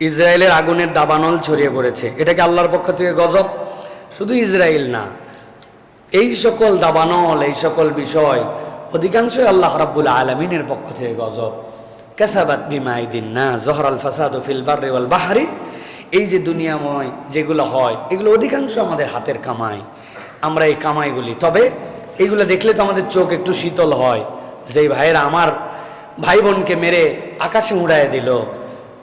ইসরায়েলের আগুনের দাবানল ছড়িয়ে পড়েছে। এটাকে আল্লাহর পক্ষ থেকে গজব? শুধু ইসরায়েল না, এই সকল দাবানল, এই সকল বিষয় অধিকাংশই আল্লাহ রাব্বুল আলমিনের পক্ষ থেকে গজব। কেসাবাত বিমাইদিন না, জহর আল ফাসাদ ফিল বার্রে বাহারি। এই যে দুনিয়াময় যেগুলো হয়, এগুলো অধিকাংশ আমাদের হাতের কামাই। আমরা এই কামাইগুলি, তবে এইগুলো দেখলে তো আমাদের চোখ একটু শীতল হয়। যেই ভাইয়েরা আমার ভাই বোনকে মেরে আকাশে উড়ায় দিল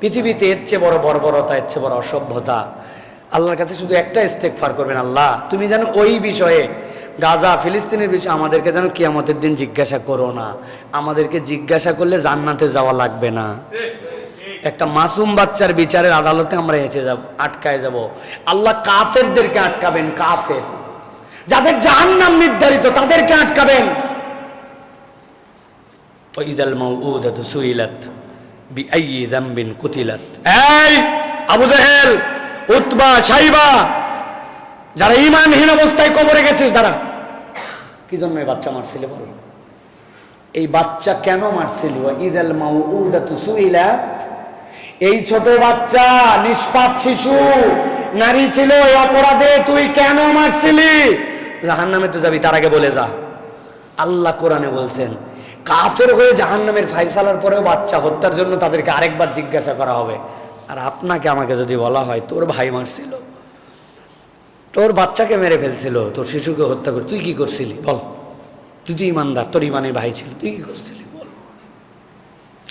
পৃথিবীতে এর চেয়ে বড় বর্বরতা, এর চেয়ে বড় অসভ্যতা। আল্লাহর কাছে শুধু একটা ইস্তেকফার করবেন, আল্লাহ, তুমি যেন ওই বিষয়ে গাজা, ফিলিস্তিনের বিষয়ে আমাদেরকে যেন কিয়ামতের দিন জিজ্ঞাসা করো না। আমাদেরকে জিজ্ঞাসা করলে জান্নাতে যাওয়া লাগবে না। একটা মাসুম বাচ্চার বিচারের আদালতে আমরা এসে যাব, আটকায় যাব। আল্লাহ কাফেরদেরকে আটকাবেন, কাফের। যাদের জাহান্নাম নির্ধারিত, তাদেরকে আটকাবেন। ওইদাল মাউউদাতু সুইলাত। বিআইয়ি যামবিন কুতিলাত। এই, আবু জাহেল, উতবা, সাইবা, যারা ইমানহীন অবস্থায় কবরে গেছিস তারা কি জন্য এই বাচ্চা মারছিলে বল? এই বাচ্চা কেন মারছিল? ইদাল মাউউদাতু সুইলা। এই ছোট বাচ্চা, নিষ্পাপ শিশু, নারী ছিল, এই অপরাধে তুই কেন মারছিলি? জাহান্নামে তো যাবি, তার আগে বলে যা। আল্লাহ কোরআনে বলছেন কাফের হয়ে জাহান্নামের ফাইসালার পরেও বাচ্চা হত্যার জন্য তাদেরকে আরেকবার জিজ্ঞাসা করা হবে। আর আপনাকে আমাকে যদি বলা হয়, তোর ভাই মারছিল। তোর বাচ্চাকে মেরে ফেলছিল, তোর শিশুকে হত্যা করে। তুই কি করছিলি? বল। তুই তো ইমানদার, তোর ইমানের ভাই ছিল। তুই কি করছিলি? বল।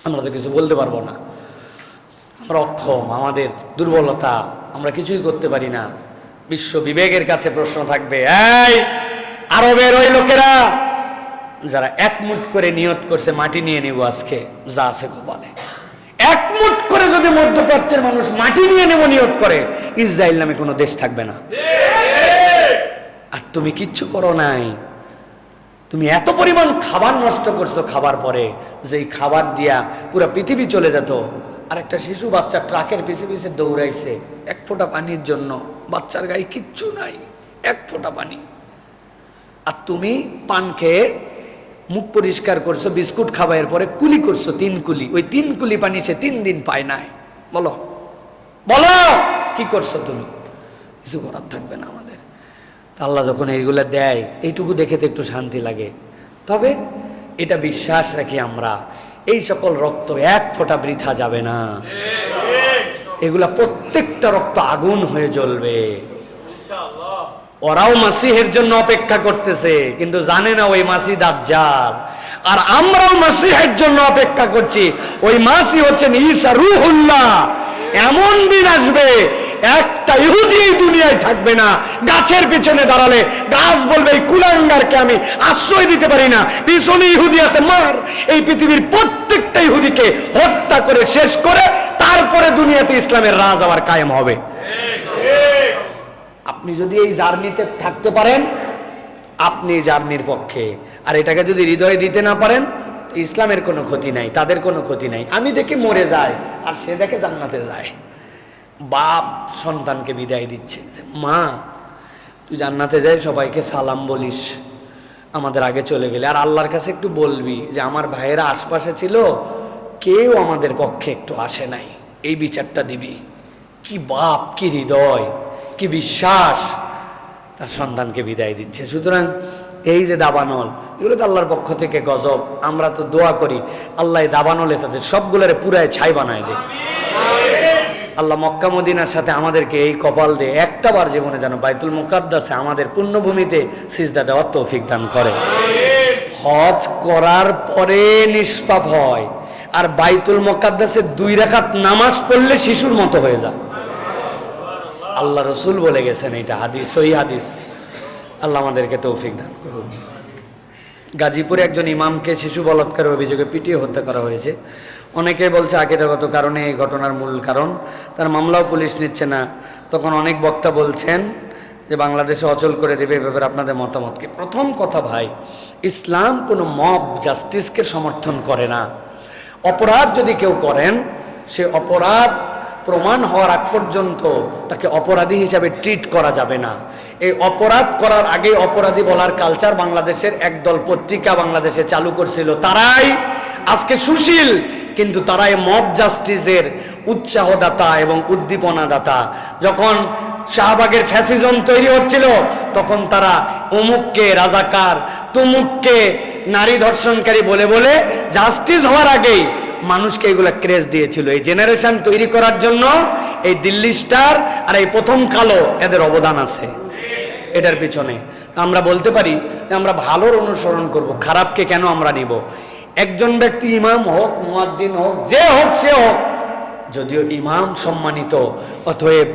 আমরা তো কিছু বলতে পারব না। আমরা অক্ষম, আমাদের দুর্বলতা, আমরা কিছুই করতে পারি না। বিশ্ব বিবেকের কাছে প্রশ্ন থাকবে, এই আরবের ওই লোকেরা যারা একমুট করে নিয়ত করছে, মাটি নিয়ে নেব আজকে, যা আছে কপালে একমুট করে যদি মধ্যপ্রাচ্যের মানুষ মাটি নিয়ে নেব নিয়ত করে, ইসরায়েল নামে কোনো দেশ থাকবে না। আর তুমি কিচ্ছু করো নাই। তুমি এত পরিমাণ খাবার নষ্ট করছ খাবার পরে, যে খাবার দিয়া পুরো পৃথিবী চলে যেত। আর একটা শিশু বাচ্চা ট্রাকের পিছে পিছে দৌড়াইছে, এক ফোঁটা পানির জন্য। বাচ্চার গায়ে কিচ্ছু নাই, এক ফোঁটা পানি। আর তুমি পান খেয়ে মুখ পরিষ্কার করছ বিস্কুট খাবাইয়ের পরে কুলি করছ তিন কুলি। ওই তিন কুলি পানি সে তিন দিন পায় নাই। বলো। বলো! কি করছ তুমি? কিছু করার থাকবে না আমাদের। আল্লাহ যখন এইগুলো দেয় এইটুকু দেখে তো একটু শান্তি লাগে। তবে এটা বিশ্বাস রাখি আমরা এই সকল রক্ত এক ফোঁটা বৃথা যাবে না। এগুলা প্রত্যেকটা রক্ত আগুন হয়ে জ্বলবে। ওরাও মাসিহের জন্য অপেক্ষা করতেছে, কিন্তু জানে না ওই মাসি দাজ্জাল। আর আমরাও মাসিহের জন্য অপেক্ষা করছি, ওই মাসি হচ্ছেন ঈসা রুহুল্লাহ। এমন দিন আসবে, একটা ইহুদি দুনিয়ায় থাকবে না, গাছের পিছনে দাঁড়ালে গাছ বলবে, এই কুলাঙ্গারকে আমি আশ্রয় দিতে পারি না, পিছনে ইহুদি আছে, মার। এই পৃথিবীর প্রত্যেকটা ইহুদিকে হত্যা করে শেষ করে, তারপরে দুনিয়াতে ইসলামের রাজ আবার কায়েম হবে। আপনি যদি এই জার্নিতে থাকতে পারেন, আপনি জার্নির পক্ষে। আর এটাকে যদি হৃদয়ে দিতে না পারেন, ইসলামের কোনো ক্ষতি নাই, তাদের কোনো ক্ষতি নাই। আমি দেখি মরে যায়, আর সে দেখে জান্নাতে যায়। বাপ সন্তানকে বিদায় দিচ্ছে। মা, তুই জান্নাতে যাই, সবাইকে সালাম বলিস। আমাদের আগে চলে গেলে। আর আল্লাহর কাছে একটু বলবি যে, আমার ভাইয়েরা আশপাশে ছিল, কেউ আমাদের পক্ষে একটু আসে নাই। এই বিচারটা দিবি। কি বাপ, কি হৃদয়। কি বিশ্বাস? তার সন্তানকে বিদায় দিচ্ছে। সুতরাং এই যে দাবানল, এগুলো তো আল্লাহর পক্ষ থেকে গজব। আমরা তো দোয়া করি, আল্লাহ দাবানলে তাদের সবগুলোরে পুরায় ছাই বানায় দেয় আল্লাহ মক্কা মদিনার সাথে আমাদেরকে এই কপাল দিয়ে একটা বার জীবনে যেন বাইতুল মুকাদ্দাসে আমাদের পুণ্যভূমিতে সিজদা দেওয়ার তৌফিক দান করে। হজ করার পরে নিষ্পাপ হয়। আর বাইতুল মুকাদ্দাসে দুই রাকাত নামাজ পড়লে শিশুর মতো হয়ে যায়। আল্লাহ রসুল বলে গেছেন এটা হাদিস সই হাদিস। আল্লাহ আমাদেরকে তৌফিক দান করুন। গাজীপুরে একজন ইমামকে শিশু বলাৎকারের অভিযোগে পিটিয়ে হত্যা করা হয়েছে। অনেকে বলছে আকিদাগত কারণে এই ঘটনার মূল কারণ। তার মামলাও পুলিশ নিচ্ছে না। তখন অনেক বক্তা বলছেন যে বাংলাদেশে অচল করে দেবে এ ব্যাপারে আপনাদের মতামতকে। প্রথম কথা ভাই, ইসলাম কোনো মব জাস্টিসকে সমর্থন করে না। অপরাধ যদি কেউ করেন, সে অপরাধ প্রমাণ হওয়ার আগ পর্যন্ত তাকে অপরাধী হিসাবে ট্রিট করা যাবে না। এই অপরাধ করার আগে অপরাধী বলার কালচার বাংলাদেশের একদল পত্রিকা বাংলাদেশে চালু করছিল। তারাই আজকে সুশীল, কিন্তু তারাই মব জাস্টিসের উৎসাহদাতা এবং উদ্দীপনাদাতা। যখন শাহবাগের ফ্যাসিজম তৈরি হচ্ছিল, তখন তারা অমুককে রাজাকার, তুমুককে নারী ধর্ষণকারী বলে বলে জাস্টিস হওয়ার আগেই মানুষকে এগুলো ক্রেজ দিয়েছিল। এই জেনারেশন তৈরি করার জন্য এই দিল্লি স্টার আর এই প্রথম কালো এদের অবদান আছে। এটার পিছনে। আমরা বলতে পারি যে আমরা ভালোর অনুসরণ করব, খারাপকে কেন আমরা নিব? একজন ব্যক্তি ইমাম হোক, মুয়াজ্জিন হোক, যে হোক, সে হোক, যদিও ইমাম সম্মানিত, অতএব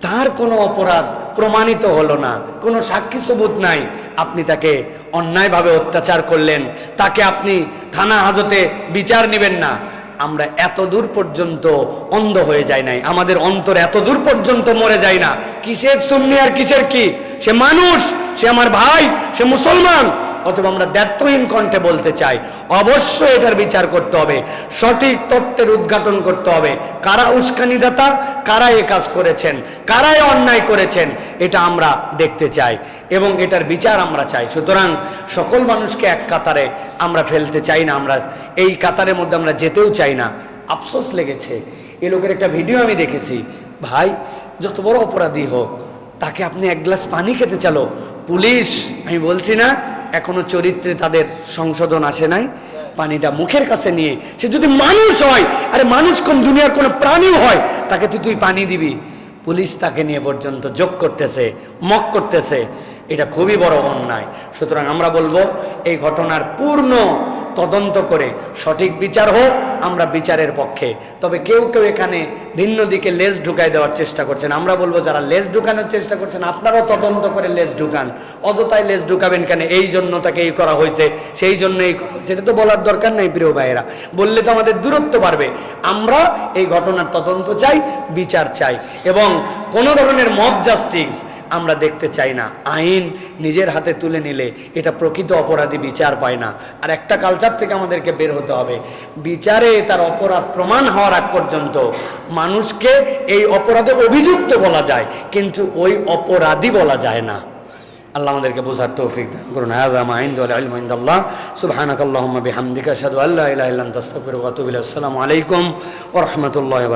তার কোনো অপরাধ প্রমাণিত হলো না। কোনো সাক্ষী সবুত নাই। আপনি তাকে অন্যায়ভাবে অত্যাচার করলেন। তাকে আপনি থানা হাজতে বিচার নেবেন না। আমরা এত দূর পর্যন্ত অন্ধ হয়ে যায় নাই। আমাদের অন্তর এত দূর পর্যন্ত মরে যায় না। কিসের সুন্নি আর কিসের কি? সে মানুষ, সে আমার ভাই, সে মুসলমান। অথবা আমরা দ্ব্যর্থহীন কণ্ঠে বলতে চাই, অবশ্যই এটার বিচার করতে হবে, সঠিক তত্ত্বের উদ্ঘাটন করতে হবে। কারা উস্কানিদাতা কারা এ কাজ করেছেন, কারাই অন্যায় করেছেন, এটা আমরা দেখতে চাই এবং এটার বিচার আমরা চাই। সুতরাং সকল মানুষকে এক কাতারে আমরা ফেলতে চাই না, আমরা এই কাতারের মধ্যে আমরা যেতেও চাই না। আফসোস লেগেছে। এ লোকের একটা ভিডিও আমি দেখেছি। ভাই, যত বড় অপরাধী হোক, তাকে আপনি এক গ্লাস পানি খেতে চালো। পুলিশ, আমি বলছি না এখনও চরিত্রে তাদের সংশোধন আসে নাই। পানিটা মুখের কাছে নিয়ে, সে যদি মানুষ হয়, আরে মানুষ কোন দুনিয়ার কোনো প্রাণীও হয়, তাকে তুই তুই পানি দিবি। পুলিশ তাকে নিয়ে পর্যন্ত যোগ করতেছে, মক করতেছে। এটা খুবই বড় অন্যায়। সুতরাং আমরা বলব, এই ঘটনার পূর্ণ তদন্ত করে সঠিক বিচার হোক, আমরা বিচারের পক্ষে। তবে কেউ কেউ এখানে ভিন্ন দিকে লেজ ঢুকাই দেওয়ার চেষ্টা করছেন। আমরা বলব, যারা লেজ ঢুকানোর চেষ্টা করছেন, আপনারাও তদন্ত করে লেজ ঢুকান। অযথায় লেজ ঢুকাবেন কেন? এই জন্য তাকে এই করা হয়েছে, সেই জন্য এই করা হয়েছে। এটা তো বলার দরকার নাই, প্রিয় ভাইয়েরা। বললে তো আমাদের দূরত্ব বাড়বে। আমরা এই ঘটনার তদন্ত চাই, বিচার চাই। এবং কোনো ধরনের মব জাস্টিস আমরা দেখতে চাই না। আইন নিজের হাতে তুলে নিলে এটা প্রকৃত অপরাধী বিচার পায় না। আর একটা কালচার থেকে আমাদেরকে বের হতে হবে। বিচারে তার অপরাধ প্রমাণ হওয়ার আগ পর্যন্ত মানুষকে এই অপরাধে অভিযুক্ত বলা যায়, কিন্তু ওই অপরাধী বলা যায় না। আল্লাহ আমাদেরকে বোঝার তৌফিক দান করুন। মা ইনদা ওয়াল ইলমু ইনদাল্লাহ। সুবহানাকাল্লাহুম্মা বিহামদিকা আশহাদু আল্লা ইলাহা ইল্লা আনতা আস্তাগফিরুকা ওয়া আতুবু ইলাইক আসসালামু আলাইকুম ওয়া রাহমাতুল্লাহি